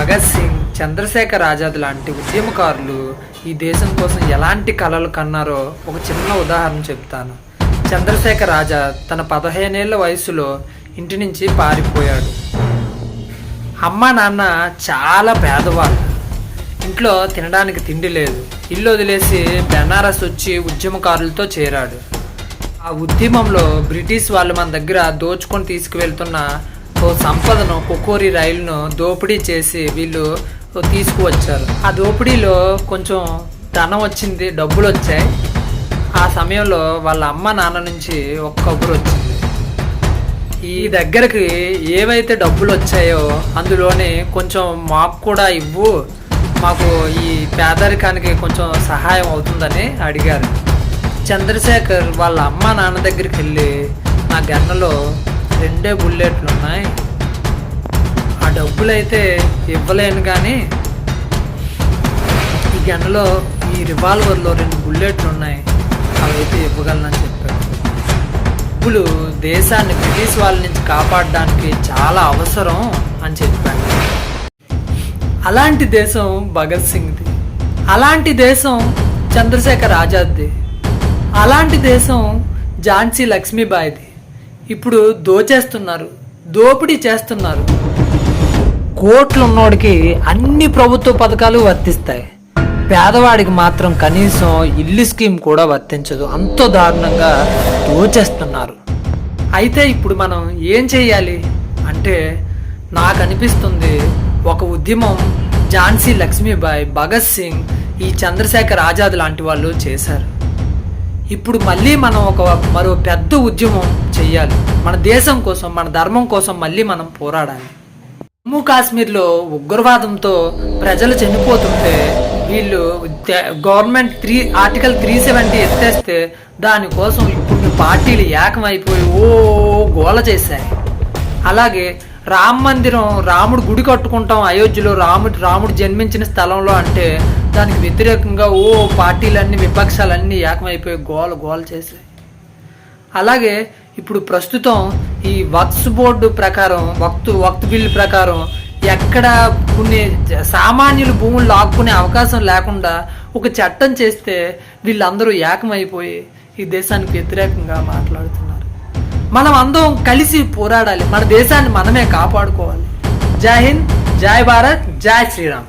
భగత్ సింగ్ చంద్రశేఖర్ ఆజాద్ లాంటి ఉద్యమకారులు ఈ దేశం కోసం ఎలాంటి కలలు కన్నారో ఒక చిన్న ఉదాహరణ చెప్తాను. చంద్రశేఖర్ ఆజాద్ తన పదహేనేళ్ళ వయసులో ఇంటి నుంచి పారిపోయాడు. అమ్మ నాన్న చాలా పేదవాళ్ళు. ఇంట్లో తినడానికి తిండి లేదు. ఇల్లు వదిలేసి బెనారస్ వచ్చి ఉద్యమకారులతో చేరాడు. ఆ ఉద్యమంలో బ్రిటిష్ వాళ్ళు మన దగ్గర దోచుకొని తీసుకువెళ్తున్న సంపదను కొకోరి రైలును దోపిడీ చేసి వీళ్ళు తీసుకువచ్చారు. ఆ దోపిడీలో కొంచెం ధనం వచ్చింది డబ్బులు వచ్చాయి. ఆ సమయంలో వాళ్ళ అమ్మ నాన్న నుంచి ఒక కబురు వచ్చింది. ఈ దగ్గరికి ఏవైతే డబ్బులు వచ్చాయో అందులోనే కొంచెం మాకు కూడా ఇవ్వు మాకు ఈ పేదరికానికి కొంచెం సహాయం అవుతుందని అడిగారు. చంద్రశేఖర్ వాళ్ళ అమ్మ నాన్న దగ్గరికి వెళ్ళి నా గన్నలో రెండే బుల్లెట్లు ఉన్నాయి ఆ డబ్బులు అయితే ఇవ్వలేను కానీ ఈ గన్నలో ఈ రివాల్వర్లో రెండు బుల్లెట్లు ఉన్నాయి అవైతే ఇవ్వగలనని చెప్పాడు డబ్బులు దేశాన్ని బ్రిటిష్ వాళ్ళ నుంచి కాపాడడానికి చాలా అవసరం అని చెప్పాడు అలాంటి దేశం భగత్ సింగ్ది. అలాంటి దేశం చంద్రశేఖర్ ఆజాద్ది. అలాంటి దేశం ఝాన్సీ లక్ష్మీబాయిది. ఇప్పుడు దోచేస్తున్నారు దోపిడీ చేస్తున్నారు. కోట్లు ఉన్నోడికి అన్ని ప్రభుత్వ పథకాలు వర్తిస్తాయి. పేదవాడికి మాత్రం కనీసం ఇల్లు స్కీమ్ కూడా వర్తించదు. అంత దారుణంగా దోచేస్తున్నారు. అయితే ఇప్పుడు మనం ఏం చేయాలి? అంటే నాకు అనిపిస్తుంది ఒక ఉద్యమం ఝాన్సీ లక్ష్మీబాయి భగత్ సింగ్ ఈ చంద్రశేఖర్ ఆజాద్ లాంటి వాళ్ళు చేశారు. ఇప్పుడు మళ్ళీ మనం ఒక మరో పెద్ద ఉద్యమం చెయ్యాలి. మన దేశం కోసం మన ధర్మం కోసం మళ్ళీ మనం పోరాడాలి. జమ్మూ కాశ్మీర్లో ఉగ్రవాదంతో ప్రజలు చనిపోతుంటే వీళ్ళు government three article three seventy ఎత్తేస్తే దానికోసం ఇప్పుడు పార్టీలు ఏకమైపోయి ఓ గోల చేశాయి. అలాగే రామ మందిరం రాముడు గుడి కట్టుకుంటాం అయోధ్యలో రాముడు రాముడు జన్మించిన స్థలంలో అంటే దానికి వ్యతిరేకంగా ఓ పార్టీలన్నీ విపక్షాలన్నీ ఏకమైపోయి గోల గోల చేశాయి. అలాగే ఇప్పుడు ప్రస్తుతం ఈ వక్స్ బోర్డు ప్రకారం వక్తు వక్తు బిల్లు ప్రకారం ఎక్కడ కొన్ని జ- సామాన్యులు భూములు లాక్కునే అవకాశం లేకుండా ఒక చట్టం చేస్తే వీళ్ళందరూ ఏకమైపోయి ఈ దేశానికి వ్యతిరేకంగా మాట్లాడుతున్నారు. మనం అందరం కలిసి పోరాడాలి. మన దేశాన్ని మనమే కాపాడుకోవాలి. జై హింద్ జై భారత్ జై శ్రీరామ్.